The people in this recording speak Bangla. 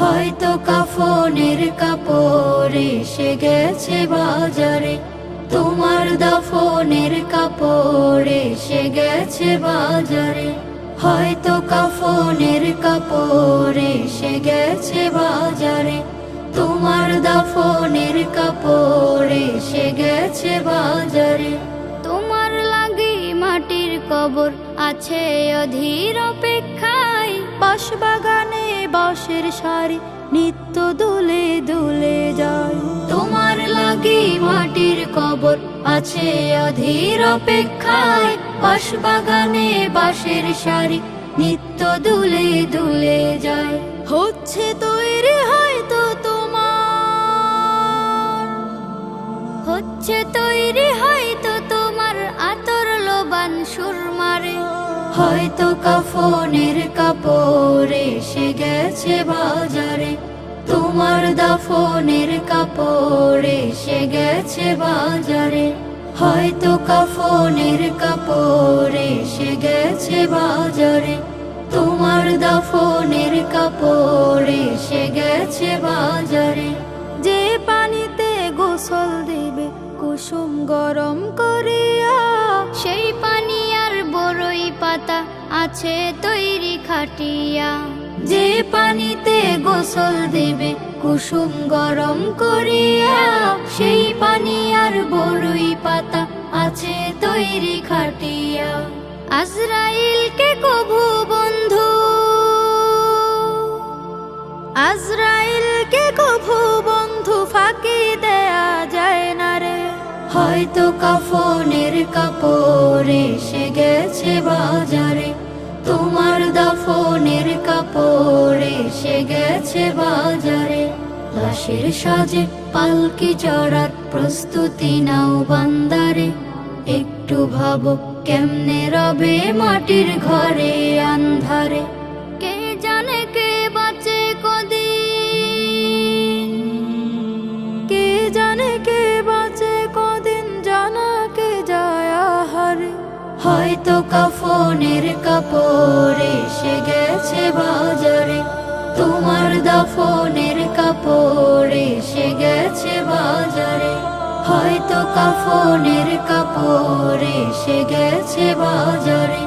হয়তো কাফনের কাপড় এসে গেছে বাজারে, তোমার দাফনের কাপড় এসে গেছে বাজারে। হয়তো কাফনের কাপড় এসে গেছে বাজারে, তোমার দাফনের কাপড় এসে গেছে বাজারে। তোমার লাগি মাটির কবর আছে অধীর অপেক্ষায় বাঁশ বাগানে বাঁশের সারি নিত্য দুলে দুলে যায়। তোমার লাগি মাটির কবর আছে অধীর অপেক্ষায়। বাঁশ বাগানে বাঁশের সারি নিত্য দুলে দুলে যায়। হচ্ছে তৈরি হয়তো তোমার। হচ্ছে তৈরি হয়তো তোমার আতর লোবান সুরমারে। হয়তো কাফনের কাপড় গেছে বাজারে, তোমার দাফনের কাপড় এসে গেছে বাজারে। হয়তো কাফনের কাপড় এসে গেছে বাজারে, তোমার দাফনের কাপড় এসে গেছে বাজারে। যে পানিতে গোসল দিবে, কুসুম গরম করিয়া, সেই পানি আর বড়ই পাতা আছে তৈরি খাটিয়া। যে পানিতে গোসল দেবে, কুসুম গরম করিয়া সেই পানি আর বড়ই পাতা আছে তৈরি খাটিয়া। আজরাইলকে কভু বন্ধু, আজরাইলকে কভু বন্ধু, ফাঁকি দেয়া যায় না রে। হয়তো কাফনের কাপড় এসে গেছে বাজারে, তোমার কাপড় এসে গেছে বাজারে। লাশের সাজে পালকি চড়ার প্রস্তুতি নাও বান্দারে। একটু ভাবো কেমনে রবে মাটির ঘরে আন্ধারে। কে জানে কে বাঁচে কদিন। কে জানে কে বাঁচে কদিন, জানা কে যায় আহারে। হয়তো কাফনের কাপড় এসে গেছে বাজারে। তোমার দাফনের কাপড় এসে গেছে বাজারে। হয়তো কাফনের কাপড় এসে গেছে বাজারে।